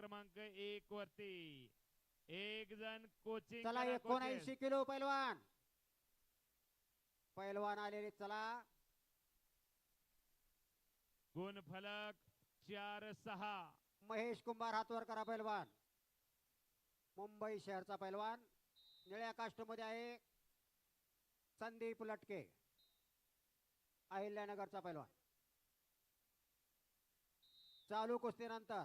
क्रमांक एक वरती. एक जण कोचिंग चला करा, एकोणऐंशी. किलो पैलवान. पैलवान आलेले चला. गुणफलक चार सहा. महेश कुंभार हातवर करा पैलवान. मुंबई शहरचा पैलवान. निळ्या काष्टमध्ये आहे संदीप लटके. अहिल्यानगरचा पैलवान. चालू कुस्तीनंतर.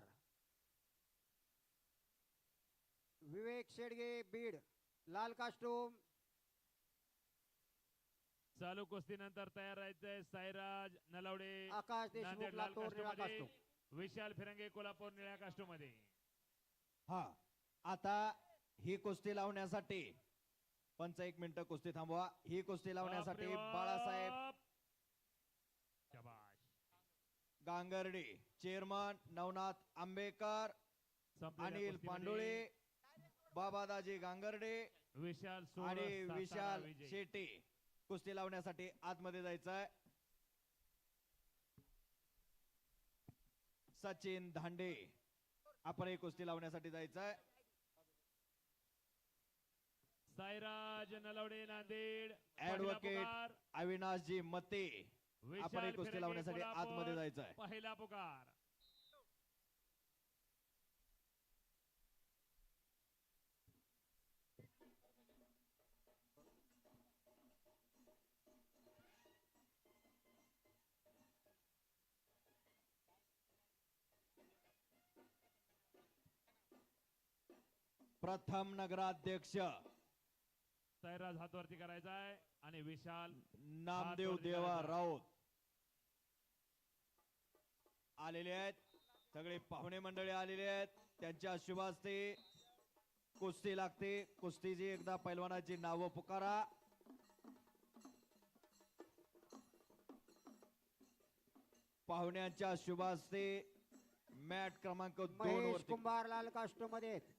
विवेक शेडगे बीड लाल कास्टूम. चालू कुस्तीनंतर तयार राहायचंय साईराज नलवडे. आकाश देशमुख, लाल लातूर, निळा. विशाल फिरंगे कोल्हापूर निळ्या कास्टोमध्ये हा आता ही कुस्ती लावण्यासाठी पंच एक मिनिट कुस्ती थांबवा. ही कुस्ती लावण्यासाठी बापरे बाप. बाळासाहेब गांगर्डे चेअरमन नवनाथ आंबेकर संपलेल्या अनिल कुस्तीमध्ये पांडुळे बाबादाजी गांगर्डे विशाल आणि विशाल. शेट्टी कुस्ती लावण्यासाठी आतमध्ये जायचंय सचिन धांडे आपण कुस्ती लावण्यासाठी जायचंय साईराज नलवडे नांदेड ऍडव्होकेट. अविनाशजी मते आपण कुस्ती लावण्यासाठी आतमध्ये जायचंय पहिला पुकार प्रथम नगराध्यक्ष. साईराज हातवरती करायचा आहे आणि विशाल नामदेव देवा. राऊत. आलेले आहेत. सगळे पाहुणे मंडळी आलेले आहेत. त्यांच्या शुभास्ते. कुस्ती लागते. कुस्तीची एकदा पैलवानाची नावं पुकारा. पाहुण्यांच्या शुभास्ते. मॅट क्रमांक दोन महेश वरती. कुंभार लाल कास्टोमध्ये आहेत.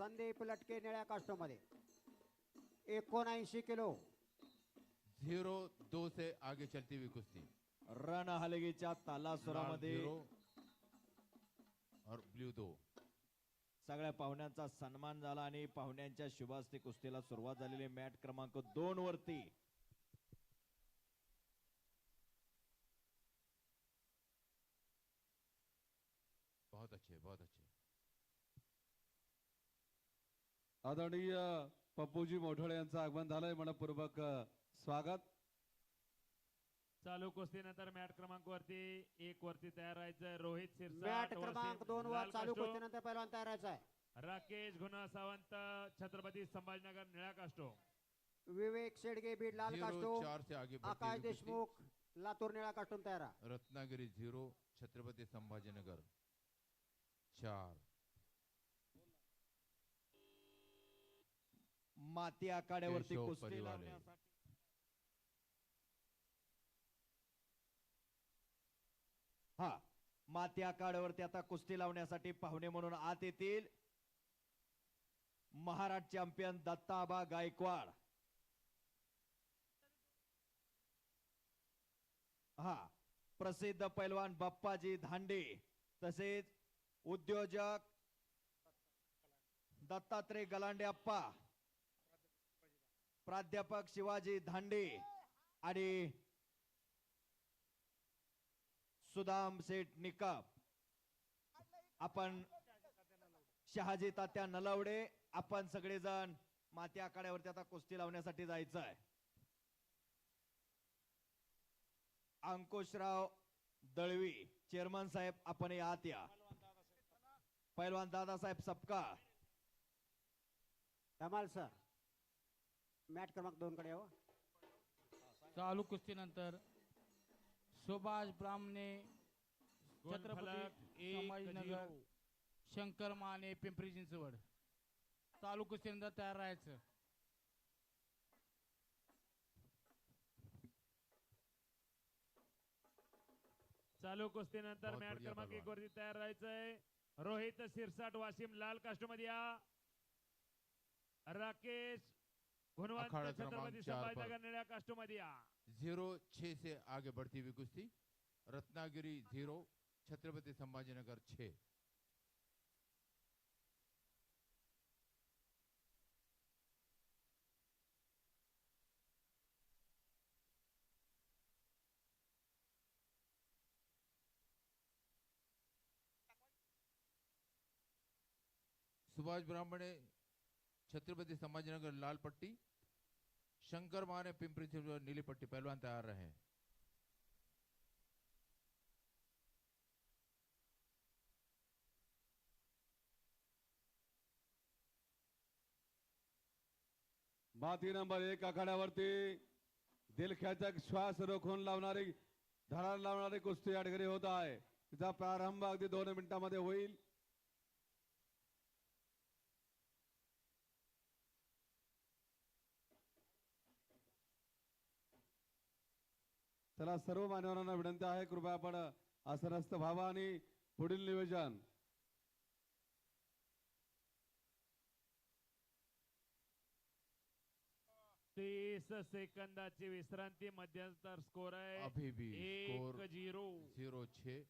संदीप लटके निळ्या कास्टोमध्ये एकोणऐंशी किलो. जीरो दो से आगे चलती हुई कुश्ती रणहलगीच्या लाल तालासुरामध्ये जीरो और ब्लू दो. सगळ्या पाहुण्यांचा सन्मान झाला आणि पाहुण्यांच्या शुभास्ते कुस्तीला सुरुवात झालेली मॅट क्रमांक दोन वरती. बहुत अच्छे बहुत अच्छे. आदरणीय पप्पूजी मोठोळे यांचं आगमन झालंय. मनपूर्वक स्वागत. चालू कुस्तीनंतर मॅट क्रमांक वरती एक वरती तयार राहायचंय रोहित मॅट क्रमांक दोन वर चालू कुस्तीनंतर पैलवान तयार राहायचा आहे राकेश गुन्हा सावंत छत्रपती संभाजीनगर निळा कास्टो विवेक शेडगे बीड लाल बढ़ती आकाश देशमुख लातूर निळा कास्टूम तयार आहे. रत्नागिरी जीरो छत्रपति संभाजीनगर चार. माती आखाड्यावरती केशव कुस्ती परिवारे. लावण्यासाठी हा माती आखाड्यावरती आता कुस्ती लावण्यासाठी पाहुणे म्हणून आत येतील महाराष्ट्र चॅम्पियन दत्ताबा गायकवाड हा प्रसिद्ध पैलवान बाप्पाजी धांडे तसेच उद्योजक दत्तात्रय गलांडे अप्पा प्राध्यापक शिवाजी धांडे आणि सुदाम सेठ निकम आपण शहाजी तात्या नलवडे आपण सगळेजण माती आखाड्यावरती आता कुस्ती लावण्यासाठी जायचं आहे अंकुशराव दळवी चेअरमन साहेब आपण आत या. पैलवान दादासाहेब सबका धमाल सर. मॅट क्रमांक दोन कडे हो. चालू कुस्तीनंतर सुभाष ब्राह्मणे छत्रपती संभाजीनगर. शंकर माने पिंपरी चिंचवड. चालू कुस्तीनंतर तयार राहायचं. चालू कुस्तीनंतर बहुत मॅट क्रमांक एक. वरती तयार राहायचंय. रोहित सिरसाट वाशिम लाल कास्टोमध्ये या. राकेश अखाड़ा क्रमांक चार पर. जीरो छह से आगे बढ़ती हुई कुश्ती रत्नागिरी जीरो छत्रपति संभाजीनगर छः सुभाष ब्राह्मणे छत्रपति संभाजीनगर लाल पट्टी, शंकर माने पिंपरी नीली पट्टी, पहलवान तैयार रहे। माती नंबर एक आखाड्यावरती दिलख्याचक श्वास रोखून लावणारी धडार लावणारी कुस्ती ठिकाणी होत आहे तिचा प्रारंभ अगदी दोन मिनिटांमध्ये होईल। चला सर्व मान्यवरांना विनंती आहे. कृपया आपण आसनस्थ व्हावा आणि पुढील नियोजन. तीस सेकंदाची विश्रांती मध्यंतर स्कोर आहे. अभी भी एक स्कोर झिरो. जीरो छः.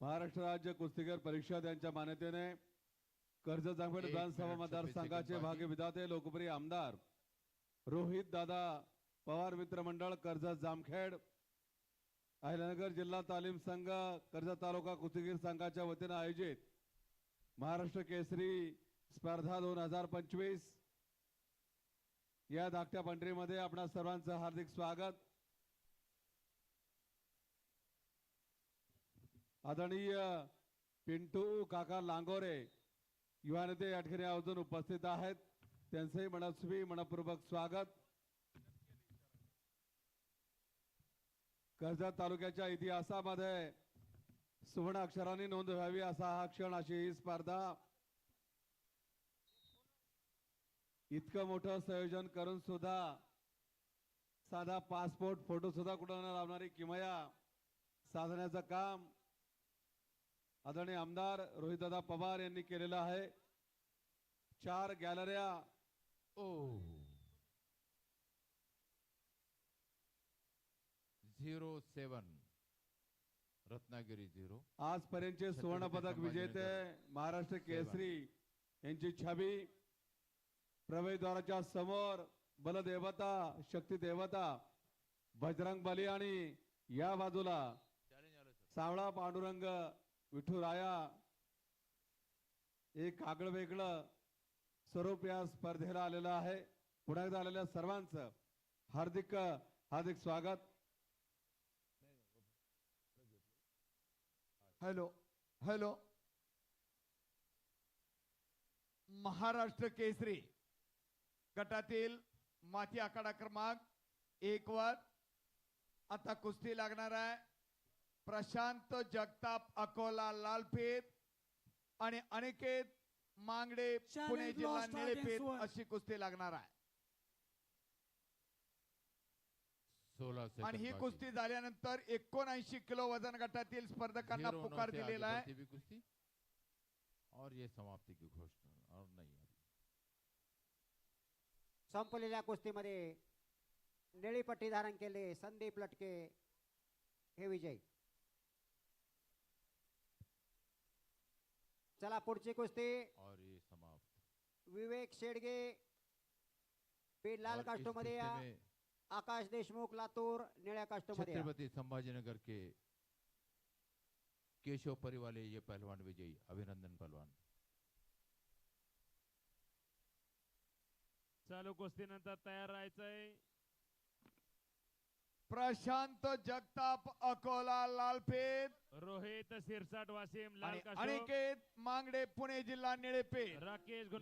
महाराष्ट्र राज्य कुस्तीगीर परिषद यांच्या मान्यतेने कर्जत जामखेड विधानसभा मतदारसंघाचे भाग्य विधाते लोकप्रिय आमदार रोहित दादा पवार मित्र मंडळ कर्जत जामखेड. अहिल्यानगर जिल्हा तालीम संघ कर्जत तालुका कुस्तीगीर संघाच्या वतीने आयोजित महाराष्ट्र केसरी स्पर्धा दोन हजार पंचवीस. या धाकट्या पंढरीमध्ये आपणा सर्वांचं हार्दिक स्वागत. आदरणीय पिंटू काका लांगोरे युवा नेते या ठिकाणी अजून उपस्थित आहेत. त्यांचंही मनस्वी मनपूर्वक स्वागत. कर्जत तालुक्याच्या इतिहासामध्ये सुवर्ण अक्षरांनी नोंद व्हावी असा हा क्षण अशी ही स्पर्धा. इतकं मोठं संयोजन करून सुद्धा साधा पासपोर्ट फोटो सुद्धा कुठं लावणारी किमया साधण्याचं काम. आदरणीय आमदार रोहितदादा पवार यांनी केलेलं आहे. चार गॅलऱ्या. O. Zero seven. Ratnagiri zero. आजपर्यंतचे सुवर्ण पदक विजेते महाराष्ट्र केसरी यांची छबी. प्रवेशद्वाराच्या समोर बलदेवता शक्ती देवता बजरंग बली आणि या बाजूला. सावळा पांडुरंग विठुराया एक आगळं वेगळं स्वरूप या स्पर्धेला आलेलं आहे. पुन्हा एकदा आलेल्या सर्वांचं हार्दिक हार्दिक स्वागत. Hello hello. महाराष्ट्र केसरी गटातील माती आखाडा क्रमांक एक वर आता कुस्ती लागणार आहे. प्रशांत जगताप अकोला लालपेत आणि अनिकेत मांगडे पुणे जिल्हा निळेपेत अशी कुस्ती लागणार आहे. आणि ही. कुस्ती झाल्यानंतर एकोणऐंशी किलो वजन गटातील स्पर्धकांना पुकार दिलेला आहे. और ये समाप्ति की घोषणा और नहीं संपलेल्या कुस्तीमध्ये निळी पट्टी धारण केले संदीप लटके हे विजय. चला पुढची कुस्ती. ये समाप्त. विवेक शेडगे बीड लाल कास्टो मध्ये आकाश देशमुख लातूर निळ्या कास्टो मध्ये. छत्रपति संभाजीनगर के केशव परिवाले ये पहलवान विजयी. अभिनंदन पहलवान. चालू कुस्तीनंतर तयार राहायचंय. प्रशांत जगताप अकोला लालपेत रोहित सिरसाट वासिम लाल अनिकेत मांगडे पुणे जिल्हा निळेपेठ. राकेश